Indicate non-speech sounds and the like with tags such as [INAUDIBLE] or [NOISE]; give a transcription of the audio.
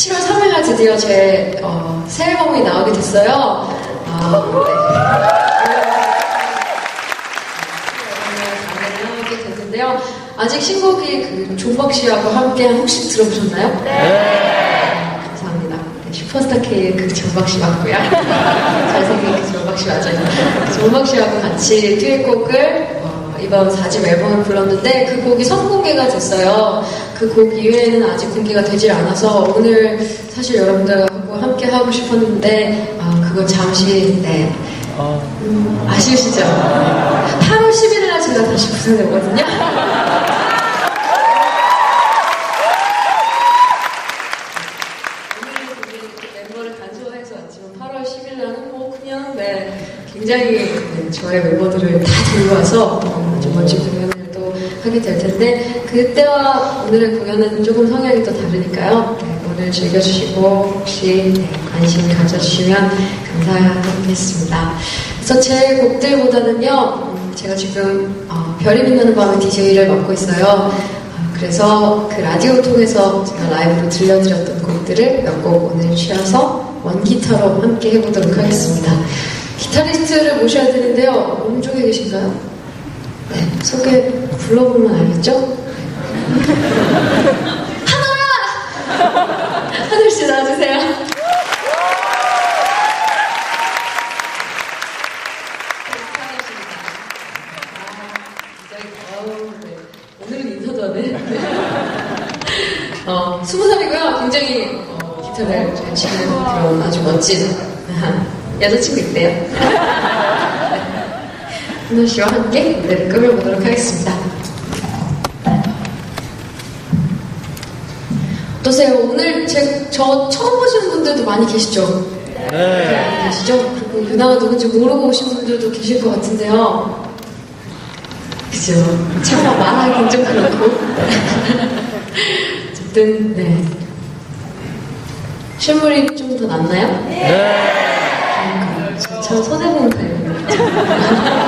7월 3일날 드디어 제 어, 새 앨범이 나오게 됐어요. 아, 네. 나오게 됐는데요. 아직 신곡이 그 존박 씨하고 함께한 혹시 들어보셨나요? 네. 감사합니다. 네, 슈퍼스타 K의 그 존박 씨 맞고요. [LAUGHS] 잘생긴 그 존박 씨 맞아요. 존박 씨하고 같이 듀엣곡을 어, 이번 4집 앨범을 불렀는데 그 곡이 선공개가 됐어요. 그 곡 이외에는 아직 공개가 되질 않아서 오늘 사실 여러분들하고 함께 하고 싶었는데 아, 그건 잠시 네. 음, 아쉬우시죠? 8월 11일 날 제가 다시 부산에 오거든요. 오늘은 우리 멤버를 간소화해서 왔지만 8월 10일 날은 뭐 그냥 네 굉장히 네, 저의 멤버들을 다 데리고 와서 어, 아주 멋진 공연을 또 하게 될 텐데 그때와 오늘의 공연은 조금 성향이 또 다르니까요. 네, 오늘 즐겨주시고 혹시 네, 관심 가져주시면 감사하겠습니다. 그래서 제 곡들보다는요, 음, 제가 지금 어, 별이 빛나는 밤의 DJ를 맡고 있어요. 아, 그래서 그 라디오 통해서 제가 라이브로 들려드렸던 곡들을 몇 곡 오늘 취해서 원기타로 함께 해보도록 하겠습니다. 기타리스트를 모셔야 되는데요. 오른쪽에 계신가요? 네, 소개 불러보면 알겠죠? 하늘아! 하늘씨 해. 어, 스무 살이고요. 굉장히 어, 기타를 잘 치는 그런 아주 멋진 여자친구 있대요. 한호 씨와 함께 무대를 꾸며보도록 하겠습니다. 어떠세요? 오늘 제, 저 처음 보시는 분들도 많이 계시죠? 네. 계시죠? 그리고 유나가 누군지 모르고 오신 분들도 계실 것 같은데요. 그죠? 차마 말하긴 좀 그렇고. 어쨌든, 네. 실물이 좀 더 낫나요? 네. 참 손해보는 타입이에요.